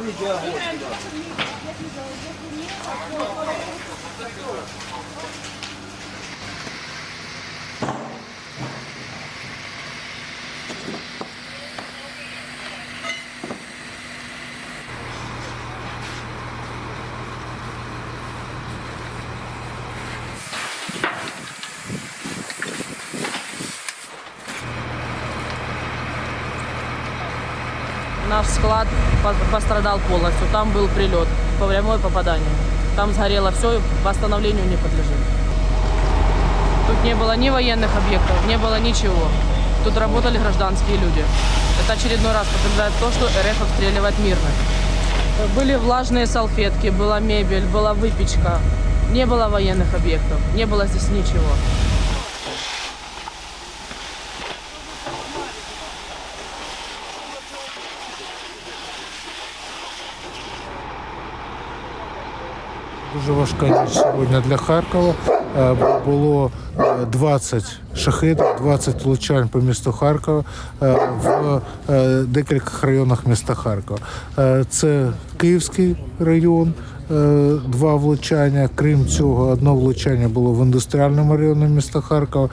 Let me go. Наш склад по- пострадал полностью. Там был прилет по прямое попадание. Там сгорело все восстановлению не подлежит. Тут не было ни военных объектов, не было ничего. Тут работали гражданские люди. Это очередной раз подтверждает то, что РФ обстреливает мирных. Были влажные салфетки, была мебель, была выпечка. Не было военных объектов, не было здесь ничего. Дуже важка ніч сьогодні для Харкова. Е, Було е, 20 шахедів, 20 влучань по місту Харкова е, в е, декількох районах міста Харкова. Це Київський район, два влучання. Крім цього, одне влучання було в індустріальному районі міста Харкова.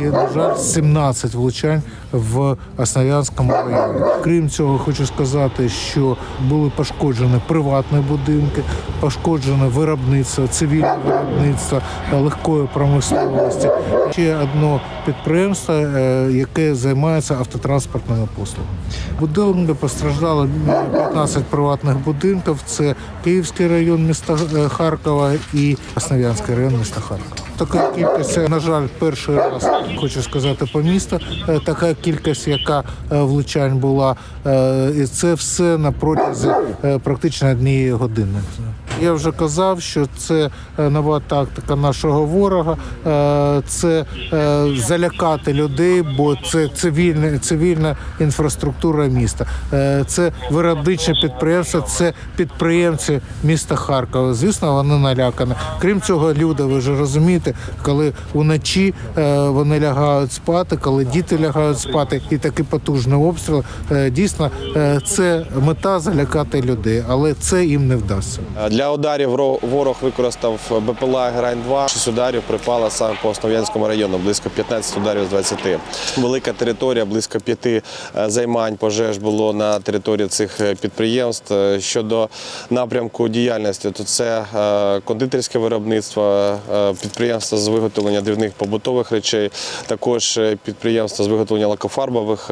І, на жаль, 17 влучань в Основ'янському районі. Крім цього, хочу сказати, що були пошкоджені приватні будинки, пошкоджене виробництво, цивільне виробництво е, легкої промисловості. Ще одне підприємство, е, яке займається автотранспортними послугами. Будинки постраждали 15 приватних будинків. Це Київський район міста е, Харкова і Основ'янський район міста Харкова. Така кількість, на жаль, перший раз хочу сказати по місту. е, Така кількість, яка е, влучань була, і це все на протязі практично однієї години. Я вже казав, що це е, нова тактика нашого ворога. е, Це е, залякати людей, бо це цивільна, цивільна інфраструктура міста. Це виробниче підприємство, це підприємці міста Харкова. Звісно, вони налякані. Крім цього, люди, ви ж розумієте, коли уночі вони лягають спати, коли діти лягають спати, і такий потужний обстріл. Дійсно, це мета залякати людей, але це їм не вдасться. Для ударів ворог використав БПЛА Грань-2. Шість ударів припало саме по Основ'янському району, близько 15 ударів з 20. Велика територія, близько п'яти е, займань пожеж було на території цих е, підприємств. Е, Щодо напрямку діяльності, то це кондитерське виробництво, підприємство з виготовлення дрібних побутових речей, також підприємство з виготовлення лакофарбових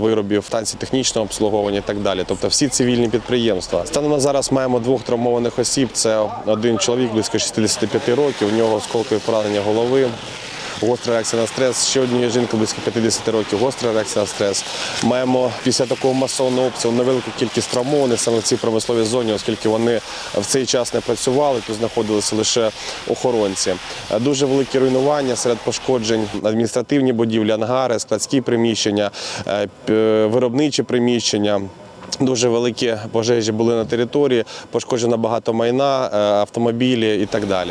виробів, станції технічного обслуговування і так далі. Тобто всі цивільні підприємства. Станом на зараз маємо двох травмованих осіб. Це один чоловік близько 65 років. У нього осколкові поранення голови. Гостра реакція на стрес. Ще однієї жінки близько 50 років. Гостра реакція на стрес. Маємо після такого масового обстрілу невелику кількість травмованих саме в цій промисловій зоні, оскільки вони в цей час не працювали, тут знаходилися лише охоронці. Дуже великі руйнування серед пошкоджень, адміністративні будівлі, ангари, складські приміщення, е, виробничі приміщення. Дуже великі пожежі були на території, пошкоджено багато майна, е, автомобілі і так далі.